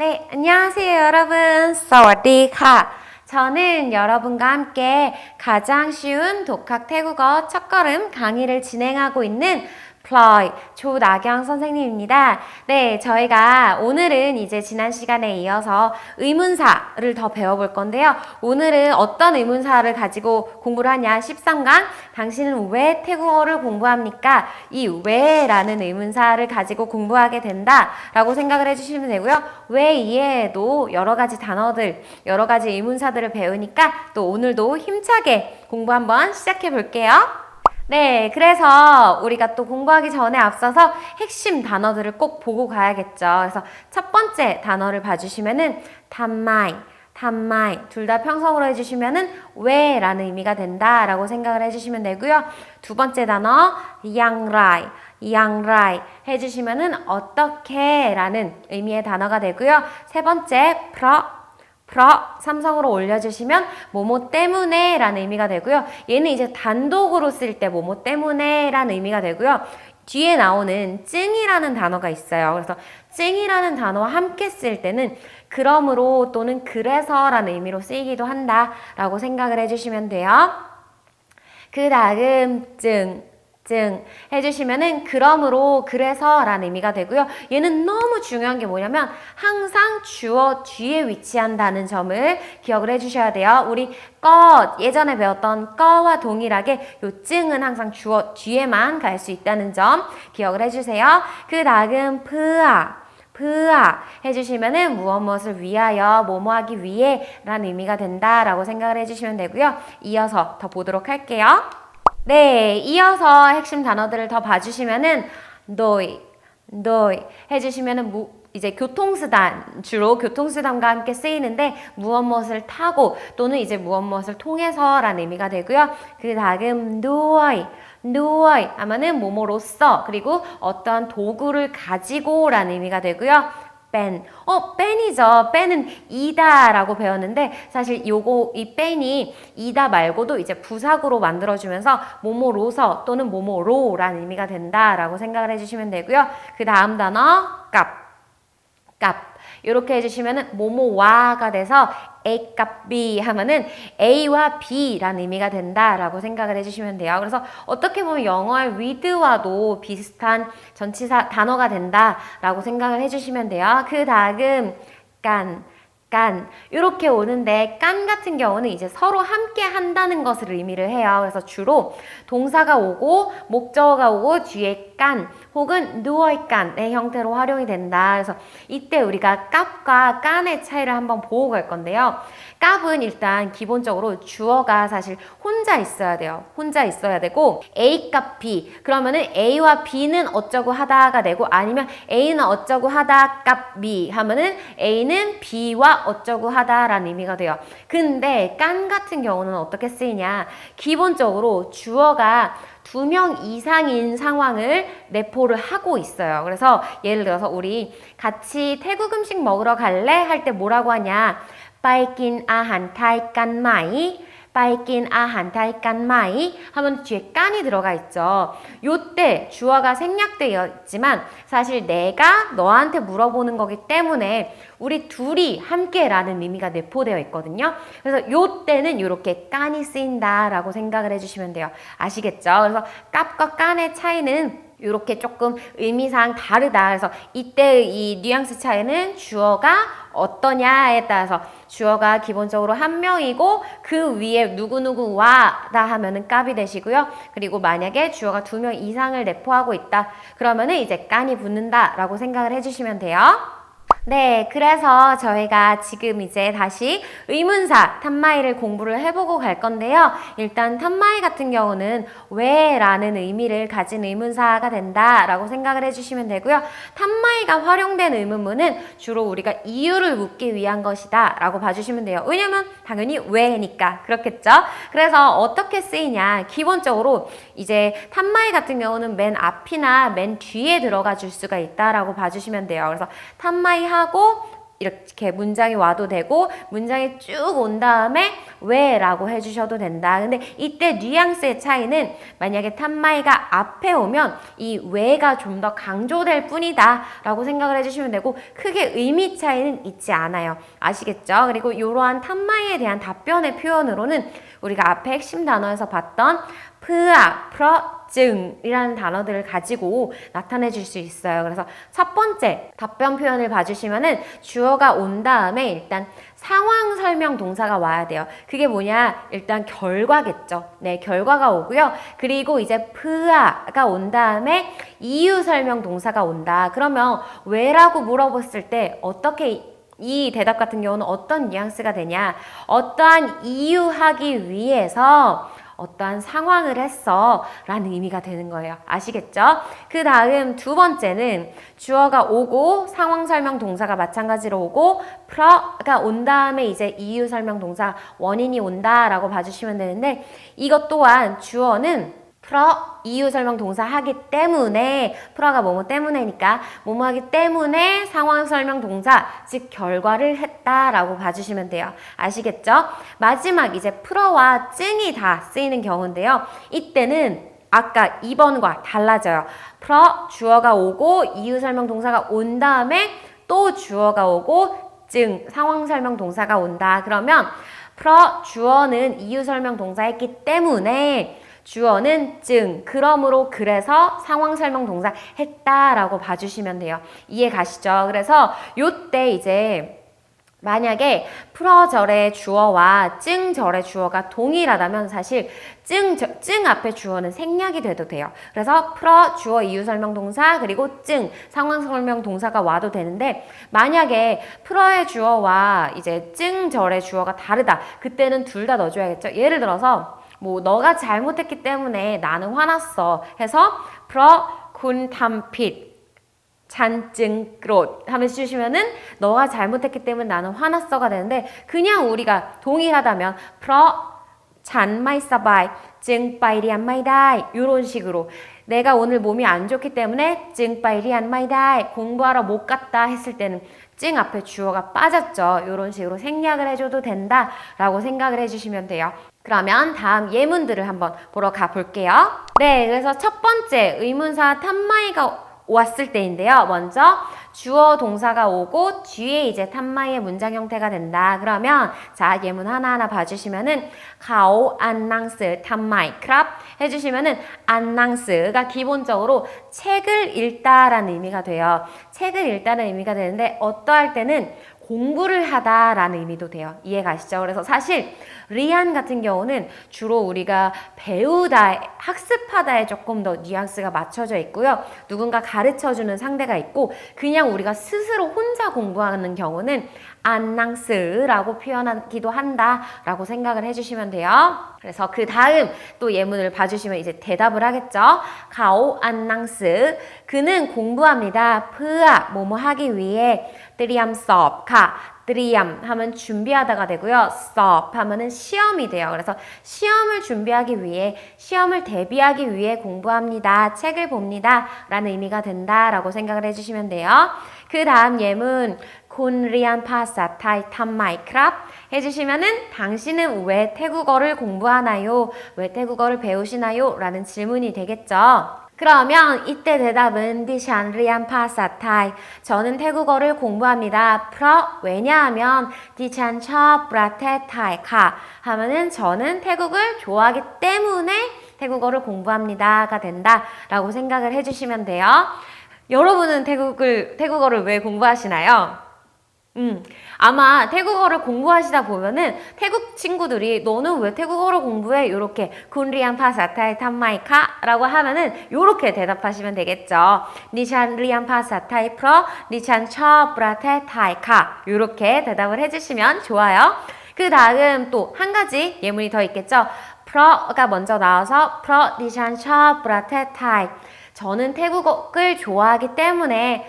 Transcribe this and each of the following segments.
네, 안녕하세요, 여러분. 사와디카. 저는 여러분과 함께 가장 쉬운 독학 태국어 첫걸음 강의를 진행하고 있는 플로이 조나경 선생님입니다. 네, 저희가 오늘은 이제 지난 시간에 이어서 의문사를 더 배워볼 건데요. 오늘은 어떤 의문사를 가지고 공부를 하냐? 13강. 당신은 왜 태국어를 공부합니까? 이 왜라는 의문사를 가지고 공부하게 된다. 라고 생각을 해주시면 되고요. 왜 이외에도 여러 가지 단어들, 여러 가지 의문사들을 배우니까 또 오늘도 힘차게 공부 한번 시작해 볼게요. 네, 그래서 우리가 또 공부하기 전에 앞서서 핵심 단어들을 꼭 보고 가야겠죠. 그래서 첫 번째 단어를 봐주시면은 단마이, 단마이 둘 다 평성으로 해주시면은 왜라는 의미가 된다라고 생각을 해주시면 되고요. 두 번째 단어 양라이, 양라이 해주시면은 어떻게라는 의미의 단어가 되고요. 세 번째 프로 프로 삼성으로 올려주시면 뭐뭐 때문에 라는 의미가 되고요. 얘는 이제 단독으로 쓸때 뭐뭐 때문에 라는 의미가 되고요. 뒤에 나오는 증이라는 단어가 있어요. 그래서 증이라는 단어와 함께 쓸 때는 그러므로 또는 그래서 라는 의미로 쓰이기도 한다라고 생각을 해주시면 돼요. 그 다음 증. 증 해주시면은 그러므로 그래서라는 의미가 되고요. 얘는 너무 중요한 게 뭐냐면 항상 주어 뒤에 위치한다는 점을 기억을 해주셔야 돼요. 우리 것 예전에 배웠던 거와 동일하게 요 증은 항상 주어 뒤에만 갈 수 있다는 점 기억을 해주세요. 그 다음 프아 프아 해주시면은 무엇 무엇을 위하여 뭐뭐 하기 위해 라는 의미가 된다라고 생각을 해주시면 되고요. 이어서 더 보도록 할게요. 네, 이어서 핵심 단어들을 더 봐주시면은 너희, 너희 해주시면은 무, 이제 교통수단 주로 교통수단과 함께 쓰이는데 무엇 무엇을 타고 또는 이제 무엇 무엇을 통해서라는 의미가 되고요. 그 다음 누워이 누워이 하면은 뭐뭐로써 그리고 어떠한 도구를 가지고라는 의미가 되고요. 뺀. 어, 뺀이죠. 뺀은 이다라고 배웠는데 사실 요거 이 뺀이 이다 말고도 이제 부사구로 만들어 주면서 뭐뭐로서 또는 뭐뭐로라는 의미가 된다라고 생각을 해 주시면 되고요. 그 다음 단어 값. 값. 이렇게 해주시면은 뭐뭐와가 돼서 A 값 B 하면은 A와 B라는 의미가 된다라고 생각을 해주시면 돼요. 그래서 어떻게 보면 영어의 with와도 비슷한 전치사 단어가 된다라고 생각을 해주시면 돼요. 그 다음 깐. 깐 이렇게 오는데 깐 같은 경우는 이제 서로 함께 한다는 것을 의미를 해요. 그래서 주로 동사가 오고 목적어가 오고 뒤에 깐 혹은 누워있 깐의 형태로 활용이 된다. 그래서 이때 우리가 깝과 깐의 차이를 한번 보고 갈 건데요. 깝은 일단 기본적으로 주어가 사실 혼자 있어야 돼요. 혼자 있어야 되고 A 값 B 그러면은 A와 B는 어쩌고 하다가 되고 아니면 A는 어쩌고 하다 값 B 하면은 A는 B와 어쩌고 하다라는 의미가 돼요. 근데 깐 같은 경우는 어떻게 쓰이냐? 기본적으로 주어가 두 명 이상인 상황을 내포를 하고 있어요. 그래서 예를 들어서 우리 같이 태국 음식 먹으러 갈래? 할 때 뭐라고 하냐? ไปกินอาหารไทยกันไหม 빠이낀 아한 타이깐 마이 하면 뒤에 깐이 들어가 있죠. 요때 주어가 생략되어 있지만 사실 내가 너한테 물어보는 거기 때문에 우리 둘이 함께라는 의미가 내포되어 있거든요. 그래서 요때는 이렇게 깐이 쓰인다라고 생각을 해주시면 돼요. 아시겠죠? 그래서 깝과 깐의 차이는 이렇게 조금 의미상 다르다. 그래서 이때 이 뉘앙스 차이는 주어가 어떠냐에 따라서 주어가 기본적으로 한 명이고 그 위에 누구누구 와다 하면은 깝이 되시고요. 그리고 만약에 주어가 두 명 이상을 내포하고 있다. 그러면은 이제 깐이 붙는다라고 생각을 해주시면 돼요. 네, 그래서 저희가 지금 이제 다시 의문사 탐마이를 공부를 해보고 갈 건데요. 일단 탐마이 같은 경우는 왜 라는 의미를 가진 의문사가 된다라고 생각을 해주시면 되고요. 탐마이가 활용된 의문문은 주로 우리가 이유를 묻기 위한 것이다 라고 봐주시면 돼요. 왜냐면 당연히 왜니까 그렇겠죠? 그래서 어떻게 쓰이냐 기본적으로 이제 탐마이 같은 경우는 맨 앞이나 맨 뒤에 들어가 줄 수가 있다라고 봐주시면 돼요. 그래서 탐마이 하고 이렇게 문장이 와도 되고 문장이 쭉 온 다음에 왜 라고 해주셔도 된다. 근데 이때 뉘앙스의 차이는 만약에 탐마이가 앞에 오면 이 왜가 좀 더 강조될 뿐이다 라고 생각을 해주시면 되고 크게 의미 차이는 있지 않아요. 아시겠죠? 그리고 이러한 탐마이에 대한 답변의 표현으로는 우리가 앞에 핵심 단어에서 봤던 프아, 프러, 증이라는 단어들을 가지고 나타내 줄 수 있어요. 그래서 첫 번째 답변 표현을 봐주시면은 주어가 온 다음에 일단 상황 설명 동사가 와야 돼요. 그게 뭐냐? 일단 결과겠죠. 네, 결과가 오고요. 그리고 이제 프아가 온 다음에 이유 설명 동사가 온다. 그러면 왜라고 물어봤을 때 어떻게 이 대답 같은 경우는 어떤 뉘앙스가 되냐? 어떠한 이유하기 위해서 어떠한 상황을 했어 라는 의미가 되는 거예요. 아시겠죠? 그 다음 두 번째는 주어가 오고 상황 설명 동사가 마찬가지로 오고 프로가 온 다음에 이제 이유 설명 동사 원인이 온다 라고 봐주시면 되는데 이것 또한 주어는 프로 이유 설명 동사 하기 때문에 프로가 뭐뭐 때문에니까 뭐뭐 하기 때문에 상황 설명 동사 즉 결과를 했다라고 봐주시면 돼요. 아시겠죠? 마지막 이제 프로와 증이 다 쓰이는 경우인데요. 이때는 아까 2번과 달라져요. 프로 주어가 오고 이유 설명 동사가 온 다음에 또 주어가 오고 증 상황 설명 동사가 온다. 그러면 프로 주어는 이유 설명 동사했기 때문에 주어는 증, 그러므로 그래서 상황 설명 동사 했다라고 봐주시면 돼요. 이해 가시죠? 그래서 요때 이제 만약에 풀어절의 주어와 증절의 주어가 동일하다면 사실 증, 증 앞에 주어는 생략이 돼도 돼요. 그래서 풀어 주어 이유 설명 동사 그리고 증 상황 설명 동사가 와도 되는데 만약에 풀어의 주어와 이제 증절의 주어가 다르다. 그때는 둘 다 넣어줘야겠죠. 예를 들어서 뭐 너가 잘못했기 때문에 나는 화났어 해서 프로 군탐핏 잔증그롯 하면 쓰시면은 너가 잘못했기 때문에 나는 화났어가 되는데 그냥 우리가 동일하다면 프로 잔마이사바이 증바이리안 마이다이 이런 식으로 내가 오늘 몸이 안 좋기 때문에 증바이리안 마이다이 공부하러 못 갔다 했을 때는 찡 앞에 주어가 빠졌죠. 이런 식으로 생략을 해줘도 된다라고 생각을 해주시면 돼요. 그러면 다음 예문들을 한번 보러 가볼게요. 네, 그래서 첫 번째 의문사 탐마이가 왔을 때인데요. 먼저 주어 동사가 오고 뒤에 이제 탐마이의 문장 형태가 된다. 그러면 자 예문 하나하나 봐주시면은 가오 안낭스 탐마이 크랍 해주시면은 안낭스가 기본적으로 책을 읽다라는 의미가 돼요. 책을 읽다는 의미가 되는데 어떠할 때는 공부를 하다라는 의미도 돼요. 이해 가시죠? 그래서 사실 리안 같은 경우는 주로 우리가 배우다, 학습하다에 조금 더 뉘앙스가 맞춰져 있고요. 누군가 가르쳐 주는 상대가 있고 그냥 우리가 스스로 혼자 공부하는 경우는 안낭스라고 표현하기도 한다라고 생각을 해주시면 돼요. 그래서 그 다음 또 예문을 봐주시면 이제 대답을 하겠죠. 가오 안낭스 그는 공부합니다. 프아 뭐뭐 하기 위해 드리암 가 드리암 하면 준비하다가 되고요. 수업 하면은 시험이 돼요. 그래서 시험을 준비하기 위해 시험을 대비하기 위해 공부합니다. 책을 봅니다. 라는 의미가 된다라고 생각을 해주시면 돼요. 그 다음 예문 콘리안 파사 타이 탐마이 크랍 해주시면은 당신은 왜 태국어를 공부하나요? 왜 태국어를 배우시나요? 라는 질문이 되겠죠. 그러면 이때 대답은 디샨 리안 파사 타이 저는 태국어를 공부합니다. 프로 왜냐하면 디찬 처 브라테 타이 카 하면은 저는 태국을 좋아하기 때문에 태국어를 공부합니다가 된다라고 생각을 해주시면 돼요. 여러분은 태국을 태국어를 왜 공부하시나요? 음, 아마 태국어를 공부하시다 보면은 태국 친구들이 너는 왜 태국어를 공부해? 이렇게 군리안 파사타이 탐마이카라고 하면은 이렇게 대답하시면 되겠죠. 니찬 리안 파사타이 프로 니찬 처 브라테 타이카 이렇게 대답을 해주시면 좋아요. 그 다음 또 한 가지 예문이 더 있겠죠. 프로가 먼저 나와서 프로 니찬 처 브라테 타이 저는 태국어를 좋아하기 때문에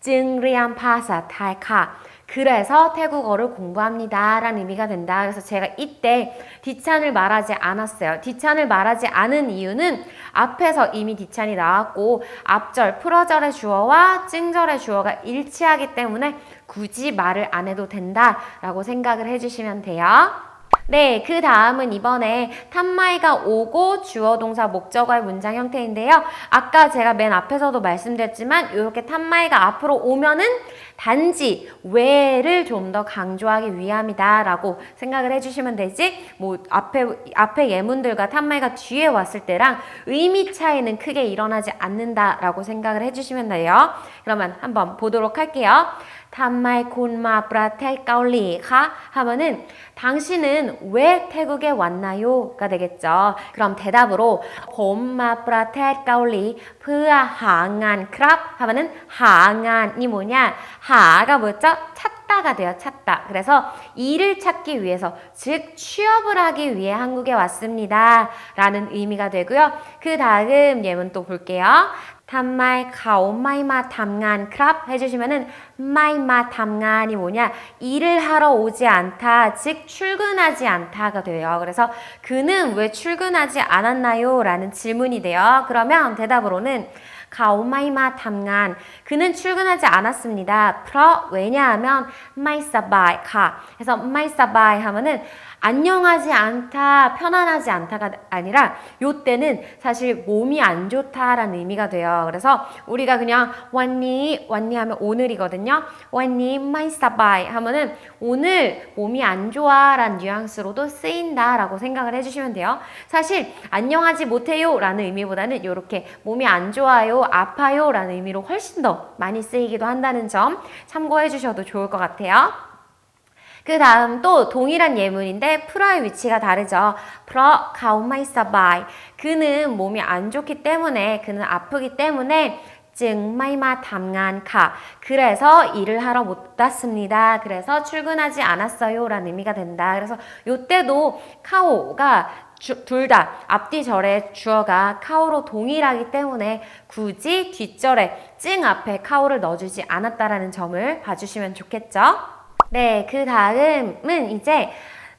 증리안 파사 타이카 그래서 태국어를 공부합니다. 라는 의미가 된다. 그래서 제가 이때 디찬을 말하지 않았어요. 디찬을 말하지 않은 이유는 앞에서 이미 디찬이 나왔고 앞절, 풀어절의 주어와 찡절의 주어가 일치하기 때문에 굳이 말을 안 해도 된다 라고 생각을 해주시면 돼요. 네, 그 다음은 이번에 탐마이가 오고 주어 동사 목적어의 문장 형태인데요. 아까 제가 맨 앞에서도 말씀드렸지만 이렇게 탐마이가 앞으로 오면은 단지 왜를 좀 더 강조하기 위함이다라고 생각을 해주시면 되지. 뭐 앞에 앞에 예문들과 탐마이가 뒤에 왔을 때랑 의미 차이는 크게 일어나지 않는다라고 생각을 해주시면 돼요. 그러면 한번 보도록 할게요. 탄마이콘마 브라테 까올리 카 하면은 당신은 왜 태국에 왔나요가 되겠죠. 그럼 대답으로 봄마 브라테 까올리 푸아 하안 크랍 하면은 하안이 뭐냐 하가 뭐였죠? 찾다가 돼요. 찾다. 그래서 일을 찾기 위해서 즉 취업을 하기 위해 한국에 왔습니다라는 의미가 되고요. 그 다음 예문 또 볼게요. 단말 가오 마이마 탐간 크랍 해주시면은 마이마 탐간이 뭐냐? 일을 하러 오지 않다 즉 출근하지 않다가 돼요. 그래서 그는 왜 출근하지 않았나요? 라는 질문이 돼요. 그러면 대답으로는 가오마이마 탐간 그는 출근하지 않았습니다. 프로 왜냐하면 마이사바이 가 그래서 마이사바이 하면은 안녕하지 않다, 편안하지 않다가 아니라 요때는 사실 몸이 안 좋다라는 의미가 돼요. 그래서 우리가 그냥 왔니, 왔니 하면 오늘이거든요. 왔니, 마이 사바이 하면은 오늘 몸이 안 좋아라는 뉘앙스로도 쓰인다라고 생각을 해주시면 돼요. 사실 안녕하지 못해요 라는 의미보다는 이렇게 몸이 안 좋아요, 아파요 라는 의미로 훨씬 더 많이 쓰이기도 한다는 점 참고해 주셔도 좋을 것 같아요. 그 다음 또 동일한 예문인데 프라의 위치가 다르죠. 프러 가온마 있어 바이. 그는 몸이 안 좋기 때문에 그는 아프기 때문에 증마이마 담간카 그래서 일을 하러 못 갔습니다. 그래서 출근하지 않았어요 라는 의미가 된다. 그래서 요때도 카오가 둘 다 앞뒤 절의 주어가 카오로 동일하기 때문에 굳이 뒷절에 찡 앞에 카오를 넣어주지 않았다라는 점을 봐주시면 좋겠죠. 네, 그 다음은 이제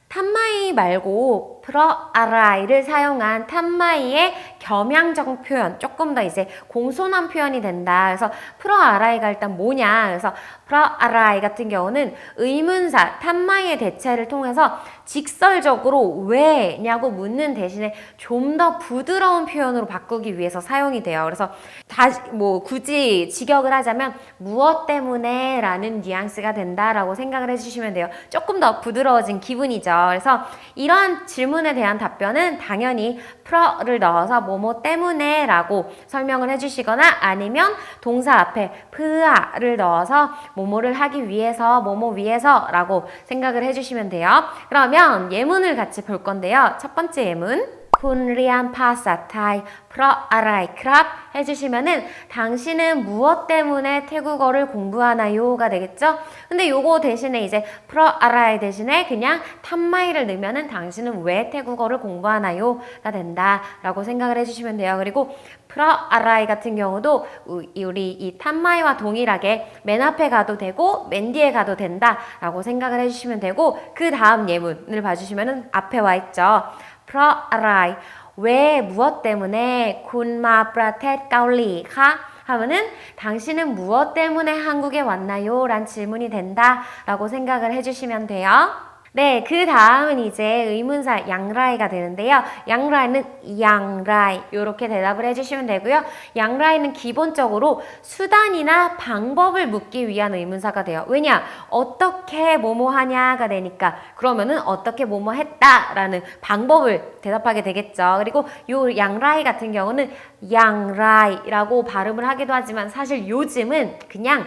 탐마이 말고 프러아라이를 사용한 탐마이의 겸양적 표현 조금 더 이제 공손한 표현이 된다. 그래서 프러아라이가 일단 뭐냐? 그래서 프러아라이 같은 경우는 의문사 탐마이의 대체를 통해서 직설적으로 왜냐고 묻는 대신에 좀 더 부드러운 표현으로 바꾸기 위해서 사용이 돼요. 그래서 다시 뭐 굳이 직역을 하자면 무엇 때문에 라는 뉘앙스가 된다라고 생각을 해주시면 돼요. 조금 더 부드러워진 기분이죠. 그래서 이런 질문에 대한 답변은 당연히 프로를 넣어서 뭐뭐 때문에 라고 설명을 해주시거나 아니면 동사 앞에 프아를 넣어서 뭐뭐를 하기 위해서 뭐뭐 위해서 라고 생각을 해주시면 돼요. 그러면 예문을 같이 볼 건데요. 첫 번째 예문. คุณเรียนภาษาไทย เพราะอะไรครับ? 해주시면은 당신은 무엇 때문에 태국어를 공부하나요?가 되겠죠? 근데 요거 대신에 이제 เพราะอะไร 대신에 그냥 탐마이를 넣으면은 당신은 왜 태국어를 공부하나요?가 된다라고 생각을 해주시면 돼요. 그리고 เพราะอะไร 같은 경우도 우리 이 탐마이와 동일하게 맨 앞에 가도 되고 맨 뒤에 가도 된다라고 생각을 해주시면 되고 그 다음 예문을 봐주시면은 앞에 와 있죠. เพราะอะไร 왜 무엇 때문에 คุณมาประเทศเกาหลีคะ 하면은 당신은 무엇 때문에 한국에 왔나요? 란 질문이 된다라고 생각을 해주시면 돼요. 네, 그 다음은 이제 의문사 양라이가 되는데요. 양라이는 양라이 이렇게 대답을 해주시면 되고요. 양라이는 기본적으로 수단이나 방법을 묻기 위한 의문사가 돼요. 왜냐? 어떻게 뭐뭐 하냐가 되니까 그러면은 어떻게 뭐뭐 했다라는 방법을 대답하게 되겠죠. 그리고 요 양라이 같은 경우는 양라이라고 발음을 하기도 하지만 사실 요즘은 그냥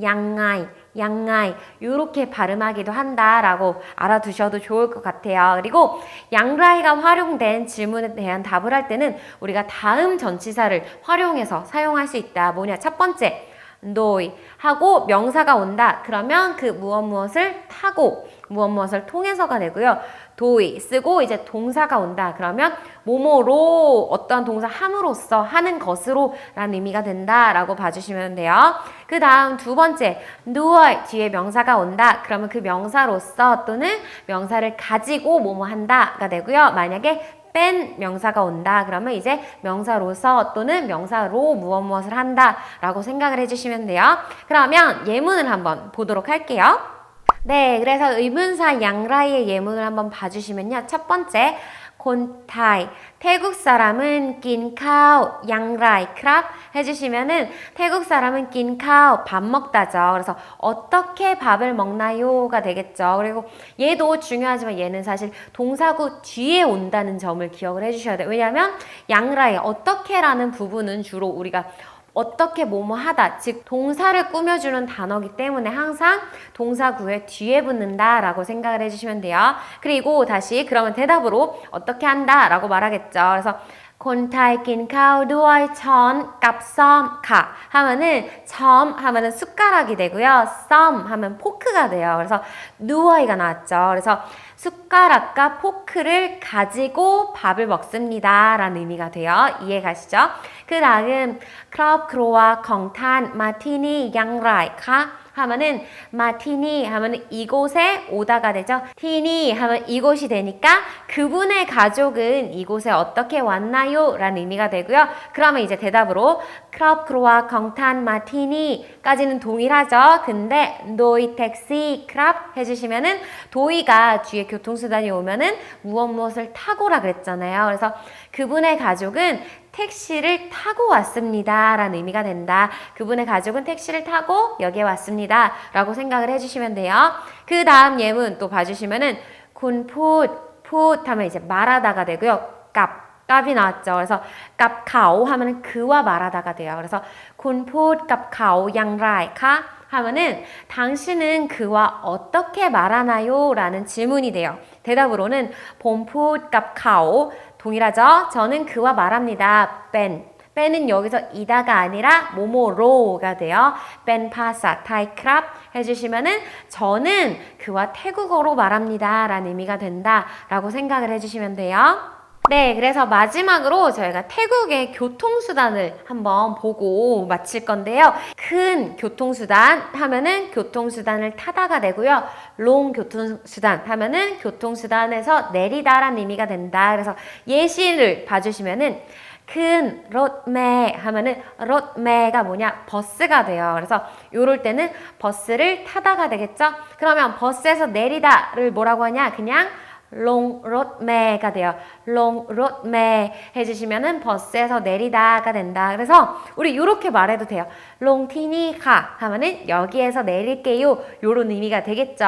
양라이 양라이 이렇게 발음하기도 한다라고 알아두셔도 좋을 것 같아요. 그리고 양라이가 활용된 질문에 대한 답을 할 때는 우리가 다음 전치사를 활용해서 사용할 수 있다. 뭐냐? 첫 번째, 노이 하고 명사가 온다. 그러면 그 무엇 무엇을 타고 무엇 무엇을 통해서가 되고요. 도이 쓰고 이제 동사가 온다. 그러면 뭐뭐로 어떠한 동사 함으로써 하는 것으로 라는 의미가 된다라고 봐주시면 돼요. 그 다음 두 번째 누워 뒤에 명사가 온다. 그러면 그 명사로서 또는 명사를 가지고 뭐뭐 한다가 되고요. 만약에 뺀 명사가 온다. 그러면 이제 명사로서 또는 명사로 무엇 무엇을 한다 라고 생각을 해주시면 돼요. 그러면 예문을 한번 보도록 할게요. 네, 그래서 의문사 양라이의 예문을 한번 봐주시면요. 첫 번째, 곤타이. 태국 사람은 긴카오, 양라이, 크랍 해주시면은 태국 사람은 긴카오, 밥 먹다죠. 그래서 어떻게 밥을 먹나요가 되겠죠. 그리고 얘도 중요하지만 얘는 사실 동사구 뒤에 온다는 점을 기억을 해주셔야 돼요. 왜냐하면 양라이, 어떻게라는 부분은 주로 우리가 어떻게 뭐뭐 하다, 즉 동사를 꾸며주는 단어기 때문에 항상 동사구에 뒤에 붙는다 라고 생각을 해주시면 돼요. 그리고 다시 그러면 대답으로 어떻게 한다 라고 말하겠죠. 그래서 콘타이 긴 카우 두어이 전 값썸 카 하면은 점 하면은 숟가락이 되고요. 썸 하면 포크가 돼요. 그래서 누어이가 나왔죠. 그래서 숟가락과 포크를 가지고 밥을 먹습니다. 라는 의미가 돼요. 이해가시죠? 그 다음 크롭 크로와 콩탄 마티니 양라이 카 하면은 마티니 하면은 이곳에 오다가 되죠. 티니 하면 이곳이 되니까 그분의 가족은 이곳에 어떻게 왔나요? 라는 의미가 되고요. 그러면 이제 대답으로 크롭크로와 경탄 마티니까지는 동일하죠. 근데 노이 택시 크랍 해주시면은 도이가 뒤에 교통수단이 오면은 무엇 무엇을 타고라 그랬잖아요. 그래서 그분의 가족은 택시를 타고 왔습니다. 라는 의미가 된다. 그분의 가족은 택시를 타고 여기에 왔습니다. 라고 생각을 해주시면 돼요. 그 다음 예문 또 봐주시면은 군풋, 풋 하면 이제 말하다가 되고요. 깝, 깝이 나왔죠. 그래서 깝카오 하면은 그와 말하다가 돼요. 그래서 군풋 깝카오 양라이카 하면은 당신은 그와 어떻게 말하나요? 라는 질문이 돼요. 대답으로는 봄풋 깝카오 동일하죠? 저는 그와 말합니다. 뺀. 뺀은 여기서 이다가 아니라 모모로가 돼요. 뺀 파사 타이 크랍 해주시면은 저는 그와 태국어로 말합니다. 라는 의미가 된다. 라고 생각을 해주시면 돼요. 네, 그래서 마지막으로 저희가 태국의 교통수단을 한번 보고 마칠 건데요. 큰 교통수단 하면은 교통수단을 타다가 되고요. 롱 교통수단 하면은 교통수단에서 내리다라는 의미가 된다. 그래서 예시를 봐주시면은 큰 롯메 하면은 롯메가 뭐냐 버스가 돼요. 그래서 요럴 때는 버스를 타다가 되겠죠. 그러면 버스에서 내리다를 뭐라고 하냐? 그냥 롱 롯메가 돼요. 롱 롯메 해주시면은 버스에서 내리다가 된다. 그래서 우리 이렇게 말해도 돼요. 롱티니가 하면은 여기에서 내릴게요. 요런 의미가 되겠죠.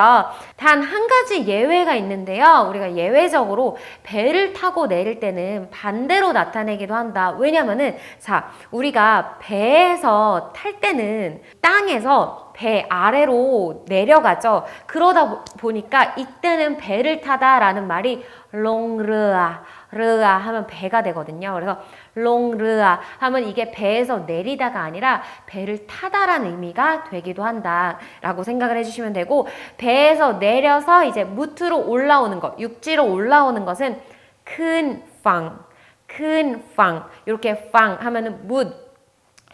단 한 가지 예외가 있는데요. 우리가 예외적으로 배를 타고 내릴 때는 반대로 나타내기도 한다. 왜냐면은 자 우리가 배에서 탈 때는 땅에서 배 아래로 내려가죠. 그러다 보니까 이때는 배를 타다라는 말이 롱르아 르아 하면 배가 되거든요. 그래서 롱르아 하면 이게 배에서 내리다가 아니라 배를 타다라는 의미가 되기도 한다라고 생각을 해주시면 되고 배에서 내려서 이제 무트로 올라오는 것, 육지로 올라오는 것은 큰 팡, 큰 팡, 이렇게 팡 하면은 무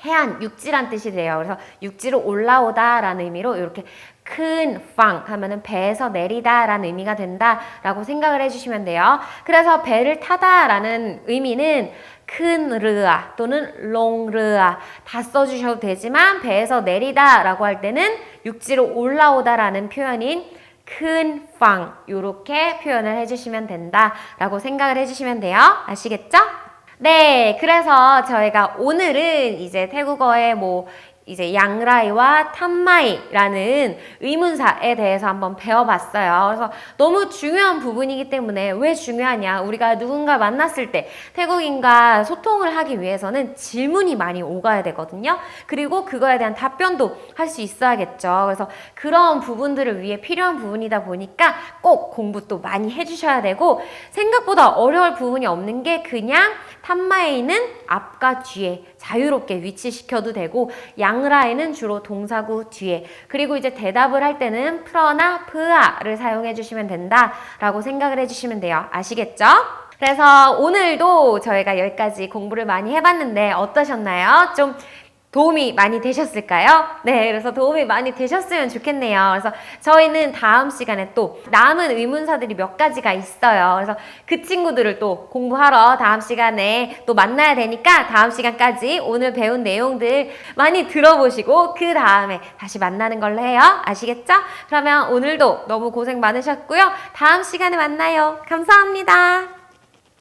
해안, 육지란 뜻이 돼요. 그래서 육지로 올라오다라는 의미로 이렇게 큰팡 하면은 배에서 내리다라는 의미가 된다라고 생각을 해주시면 돼요. 그래서 배를 타다라는 의미는 큰 르아 또는 롱 르아 다 써주셔도 되지만 배에서 내리다라고 할 때는 육지로 올라오다라는 표현인 큰 팡, 요렇게 표현을 해주시면 된다라고 생각을 해주시면 돼요. 아시겠죠? 네, 그래서 저희가 오늘은 이제 태국어의 뭐 이제 양라이와 탐마이라는 의문사에 대해서 한번 배워봤어요. 그래서 너무 중요한 부분이기 때문에 왜 중요하냐? 우리가 누군가 만났을 때 태국인과 소통을 하기 위해서는 질문이 많이 오가야 되거든요. 그리고 그거에 대한 답변도 할 수 있어야겠죠. 그래서 그런 부분들을 위해 필요한 부분이다 보니까 꼭 공부 또 많이 해주셔야 되고 생각보다 어려울 부분이 없는 게 그냥 탐마이는 앞과 뒤에 자유롭게 위치시켜도 되고 양 랑라에는 주로 동사구 뒤에 그리고 이제 대답을 할 때는 프러나 프아를 사용해 주시면 된다라고 생각을 해 주시면 돼요. 아시겠죠? 그래서 오늘도 저희가 여기까지 공부를 많이 해봤는데 어떠셨나요? 좀 도움이 많이 되셨을까요? 네, 그래서 도움이 많이 되셨으면 좋겠네요. 그래서 저희는 다음 시간에 또 남은 의문사들이 몇 가지가 있어요. 그래서 그 친구들을 또 공부하러 다음 시간에 또 만나야 되니까 다음 시간까지 오늘 배운 내용들 많이 들어보시고 그 다음에 다시 만나는 걸로 해요. 아시겠죠? 그러면 오늘도 너무 고생 많으셨고요. 다음 시간에 만나요. 감사합니다.